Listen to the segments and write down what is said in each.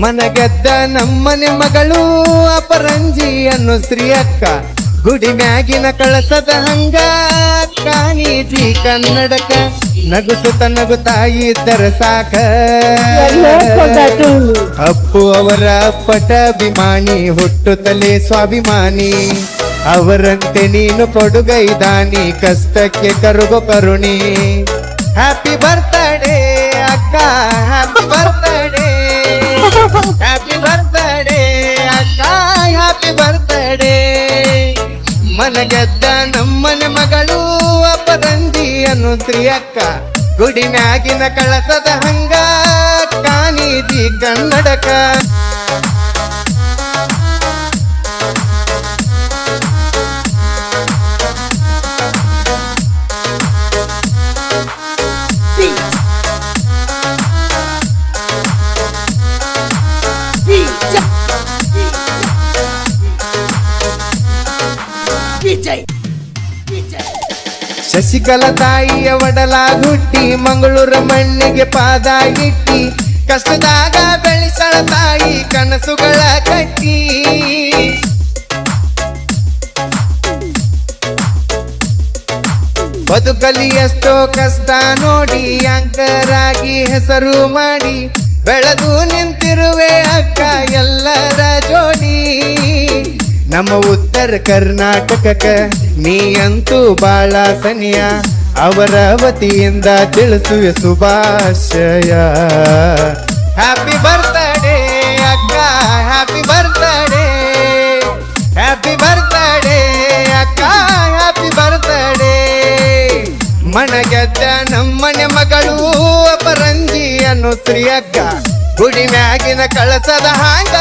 ಮನಗೆದ್ದ ನಮ್ಮನೆ ಮಗಳು ಅಪರಂಜಿ ಅನ್ನೋ ಸ್ತ್ರೀ ಅಕ್ಕ. ಗುಡಿ ಮ್ಯಾಗಿನ ಕಳಸದ ಹಂಗ ಕಾಣಿಜಿ ಕನ್ನಡಕ. ನಗುಸುತ್ತ ನಗುತ್ತಾಯಿ ಇದ್ದರ ಸಾಕ. ಅಪ್ಪು ಅವರ ಪಟಾಭಿಮಾನಿ ಹುಟ್ಟುತ್ತಲೇ ಸ್ವಾಭಿಮಾನಿ. ಅವರಂತೆ ನೀನು ಕೊಡುಗೈದಾನಿ ಕಷ್ಟಕ್ಕೆ ಕರುಗು ಕರುಣಿ. ಹ್ಯಾಪಿ ಬರ್ತಡೇ ಅಕ್ಕ. ಮನಗೆದ್ದ ನಮ್ಮನೆ ಮಗಳು ಅಪರಂಜಿ ಅನ್ನು ಶ್ರೀ ಅಕ್ಕ ಗುಡಿ ಮ್ಯಾಗಿನ ಕಳಸದ ಹಂಗ ಕಾಣಿದಿ ಕನ್ನಡಕ. ಶಶಿಕಲ ತಾಯಿಯ ಒಡಲ ಗುಟ್ಟಿ ಮಂಗಳೂರು ಮಣ್ಣಿಗೆ ಪಾದ ಇಟ್ಟಿ ಕಷ್ಟದಾಗ ಬೆಳೆಸಳ ತಾಯಿ ಕನಸುಗಳ ಕಟ್ಟಿ. ಬದುಕಲಿ ಎಷ್ಟೋ ಕಷ್ಟ ನೋಡಿ ಅಂಕರಾಗಿ ಹೆಸರು ಮಾಡಿ, ಬೆಳೆದು ನಿಂತಿರುವೆ ಅಕ್ಕ ಎಲ್ಲರ ನಮ್ಮ ಉತ್ತರ ಕರ್ನಾಟಕಕ್ಕ ನೀ ಅಂತೂ ಬಾಳ ಸನಿಯ. ಅವರ ವತಿಯಿಂದ ತಿಳಿಸುವೆ ಶುಭಾಶಯ. ಹ್ಯಾಪಿ ಬರ್ತ್ಡೇ ಅಕ್ಕ. ಹ್ಯಾಪಿ ಬರ್ತ್ಡೇ ಹ್ಯಾಪಿ ಬರ್ತ್ಡೇ ಅಕ್ಕ. ಹ್ಯಾಪಿ ಬರ್ತ್ಡೇ ಮನಗೆದ್ದ ನಮ್ಮನೆ ಮಗಳು ಅಪರಂಜಿ ಅನ್ನೋ ಸ್ತ್ರೀ ಅಕ್ಕ. ಗುಡಿ ಮ್ಯಾಗಿನ ಕಳಸದ ಹಾಂಗ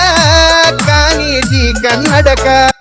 ಕಾಣಿಜಿ ಕನ್ನಡಕ